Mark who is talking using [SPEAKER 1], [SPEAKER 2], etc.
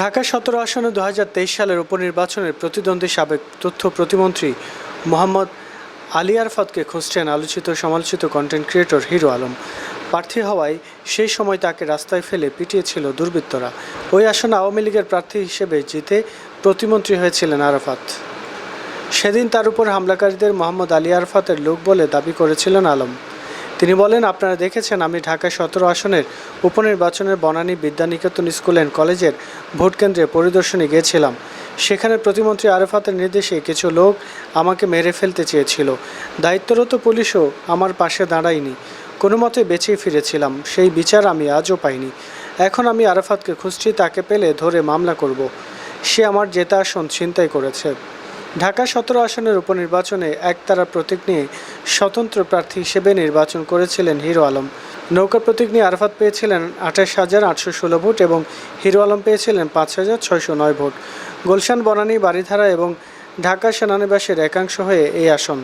[SPEAKER 1] ঢাকা সতেরো আসনে দু হাজার তেইশ সালের উপনির্বাচনের প্রতিদ্বন্দ্বী সাবেক তথ্য প্রতিমন্ত্রী মোহাম্মদ আলী আরফাতকে খুঁজছেন আলোচিত সমালোচিত কন্টেন্ট ক্রিয়েটর হিরো আলম। প্রার্থী হওয়ায় সেই সময় তাকে রাস্তায় ফেলে পিটিয়েছিল দুর্বৃত্তরা। ওই আসনে আওয়ামী লীগের প্রার্থী হিসেবে জিতে প্রতিমন্ত্রী হয়েছিলেন আরাফাত। সেদিন তার উপর হামলাকারীদের মোহাম্মদ আলী আরফাতের লোক বলে দাবি করেছিলেন আলম। তিনি বলেন, আপনারা দেখেছেন, আমি ঢাকা সতেরো আসনের উপনির্বাচনের বনানী বিদ্যানিকেতন স্কুল অ্যান্ড কলেজের ভোট কেন্দ্রে পরিদর্শনে গিয়েছিলাম। সেখানে প্রতিমন্ত্রী আরফাতের নির্দেশে কিছু লোক আমাকে মেরে ফেলতে চেয়েছিল। দায়িত্বরত পুলিশও আমার পাশে দাঁড়ায়নি। কোনো মতে বেঁচে ফিরেছিলাম। সেই বিচার আমি আজও পাইনি। এখন আমি আরাফাতকে খুঁজছি, তাকে পেলে ধরে মামলা করব। সে আমার জেতা আসন ছিনতাই করেছে। ঢাকা সতেরো আসনের উপনির্বাচনে একতারা প্রতীক নিয়ে স্বতন্ত্র প্রার্থী হিসেবে নির্বাচন করেছিলেন হিরো আলম। নৌকা প্রতীক নিয়ে আরফাত পেয়েছিলেন আঠাশ হাজার আটশো ষোলো ভোট এবং হিরো আলম পেয়েছিলেন পাঁচ হাজার ছয়শো নয় ভোট। গুলশান, বনানী বাড়িধারা এবং ঢাকা সেনানিবাসের একাংশ হয়ে এই আসন।